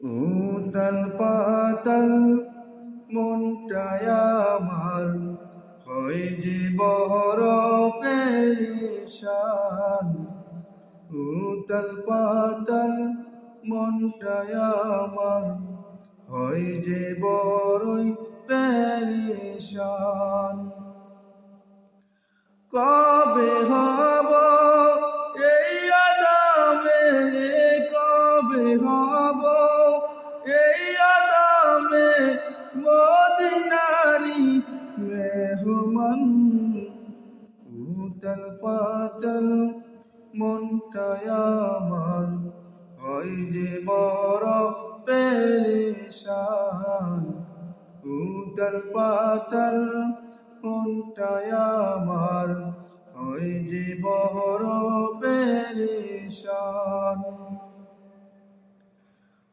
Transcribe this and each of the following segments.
উতাল পাতাল মনটায় আমার, হয় যে বড় পেরেশান উতাল পাতাল মনটায় আমার, হয় যে বড়ই পেরেশান। কবে হব পাতল মনটায় হয় যে বড় পেরেশান, উতল পাতল মনটায় হয় যে বড় পেরেশান।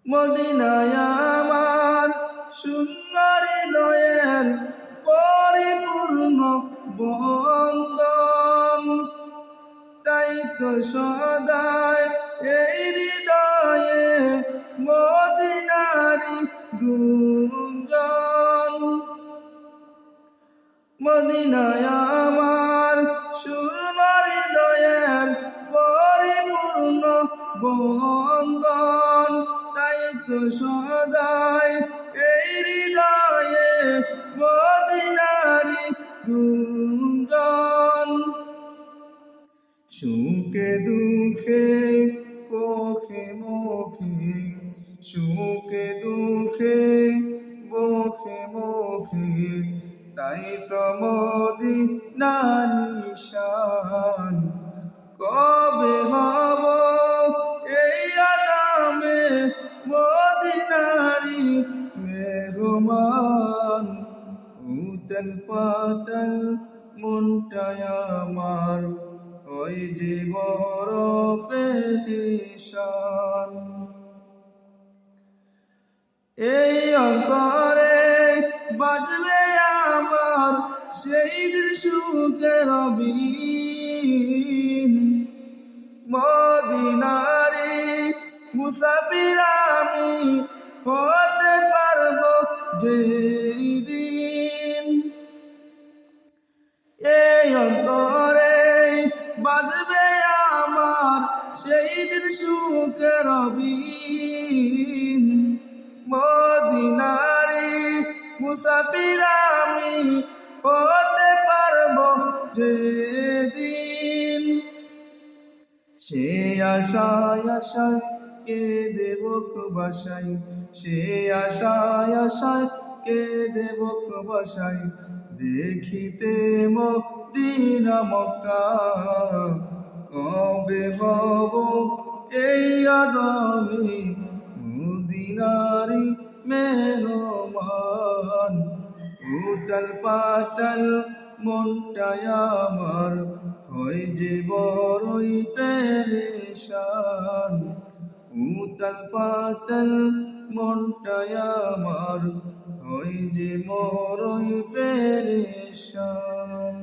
মদিনায় আমার সুন্দর হৃদয়ের পরিপূর্ণ তাই তো সদায় এই হৃদয়ে মদিনারি গুঞ্জন। মদিনায় আমার শূন্য হৃদয়ের পরিপূর্ণ বন্দন তাই তো সদায় এই হৃদয়ে মদিনারি গুঞ্জন। সুখে দুঃখে কোখে মুখে সুখে দুঃখে মুখে মুখে তাই তো মোদি নারী শান কবে হব এই আদামে মোদি নারী মেহমান? উতল পাতল মনটায় আমার ওই যে বড় পেরেশান এই অন্তরে বাজবে আমার সেই সুখের বিন মদিনারি মুসাফির আমি হতে পারব যেই দিন। এই অন্তরে সেই দিন সুখের বিন মদিনারি মুসাফির আমি হতে পারব যেদিন। সে আশায় আশায় কে দেব বাসাই, সে আশায় আশায় কে দেব বাসাই। দেখিতে মদিনা মক্কা আদমি মুদিনারি মেহমান, উতল পাতল মনটায় আমার হয় যে বড়ই পেরেশান। উতল পাতল মনটায় আমার হয় যে মরই পেরেশান।